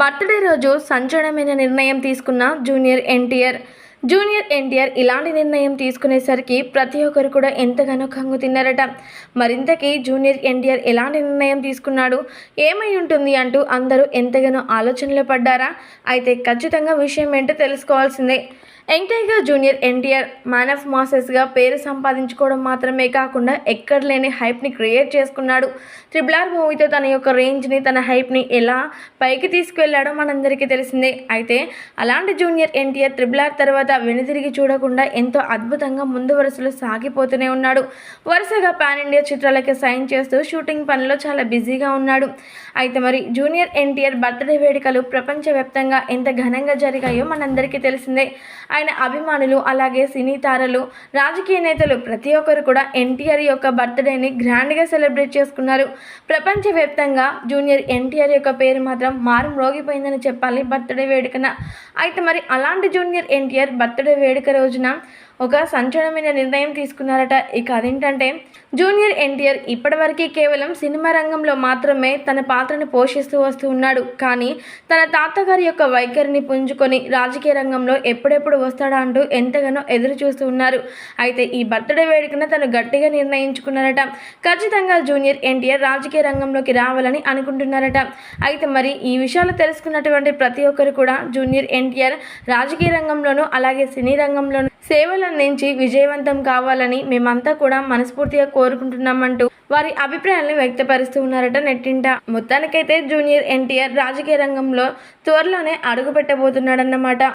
Birthday రోజు సంచలనమైన నిర్ణయం తీసుకున్న జూనియర్ ఎన్టీఆర్. జూనియర్ ఎన్టీఆర్ ఇలాంటి నిర్ణయం తీసుకునేసరికి ప్రతి ఒక్కరు కూడా ఎంతగానో కంగు తిన్నారట. మరింతకీ జూనియర్ ఎన్టీఆర్ ఎలాంటి నిర్ణయం తీసుకున్నాడు? ఏమై ఉంటుంది అంటూ అందరూ ఎంతగానో ఆలోచనలో పడ్డారా? అయితే ఖచ్చితంగా విషయం ఏంటో తెలుసుకోవాల్సిందే. ఎంటైగా జూనియర్ ఎన్టీఆర్ మ్యాన్ ఆఫ్ మాసెస్గా పేరు సంపాదించుకోవడం మాత్రమే కాకుండా ఎక్కడ లేని హైప్ని క్రియేట్ చేసుకున్నాడు. ట్రిపుల్ ఆర్ మూవీతో తన యొక్క రేంజ్ని తన హైప్ని ఎలా పైకి తీసుకువెళ్ళాడో మనందరికీ తెలిసిందే. అయితే అలాంటి జూనియర్ ఎన్టీఆర్ ట్రిపుల్ ఆర్ తర్వాత వెనుదిరిగి చూడకుండా ఎంతో అద్భుతంగా ముందు వరుసలో సాగిపోతూనే ఉన్నాడు. వరుసగా పాన్ ఇండియా చిత్రాలకి సైన్ చేస్తూ షూటింగ్ పనిలో చాలా బిజీగా ఉన్నాడు. అయితే మరి జూనియర్ ఎన్టీఆర్ బర్త్డే వేడుకలు ప్రపంచవ్యాప్తంగా ఎంత ఘనంగా జరిగాయో మనందరికీ తెలిసిందే. ఆయన అభిమానులు అలాగే సినీ తారలు రాజకీయ నేతలు ప్రతి ఒక్కరు కూడా ఎన్టీఆర్ యొక్క బర్త్డేని గ్రాండ్గా సెలబ్రేట్ చేసుకున్నారు. ప్రపంచవ్యాప్తంగా జూనియర్ ఎన్టీఆర్ యొక్క పేరు మాత్రం మారు మ్రోగిపోయిందని చెప్పాలి బర్త్డే వేడుకన. అయితే మరి అలాంటి జూనియర్ ఎన్టీఆర్ బర్త్డే వేడుక రోజున ఒక సంచలనమైన నిర్ణయం తీసుకున్నారట. ఇక అదేంటంటే జూనియర్ ఎన్టీఆర్ ఇప్పటివరకు కేవలం సినిమా రంగంలో మాత్రమే తన పాత్రను పోషిస్తూ వస్తూ ఉన్నాడు. కానీ తన తాతగారి యొక్క వైఖరిని పుంజుకొని రాజకీయ రంగంలో ఎప్పుడెప్పుడు వస్తాడా అంటూ ఎంతగానో ఎదురు చూస్తూ ఉన్నారు. అయితే ఈ బర్త్డే వేడుకన తను గట్టిగా నిర్ణయించుకున్నారట. ఖచ్చితంగా జూనియర్ ఎన్టీఆర్ రాజకీయ రంగంలోకి రావాలని అనుకుంటున్నారట. అయితే మరి ఈ విషయాలు తెలుసుకున్నటువంటి ప్రతి ఒక్కరు కూడా జూనియర్ ఎన్టీఆర్ రాజకీయ రంగంలోనూ అలాగే సినీ రంగంలోనూ సేవలు అందించి విజయవంతం కావాలని మేమంతా కూడా మనస్ఫూర్తిగా కోరుకుంటున్నామంటూ వారి అభిప్రాయాలను వ్యక్తపరుస్తూ ఉన్నారట నెట్టింట. మొత్తానికైతే జూనియర్ ఎన్టీఆర్ రాజకీయ రంగంలో త్వరలోనే అడుగు పెట్టబోతున్నాడన్నమాట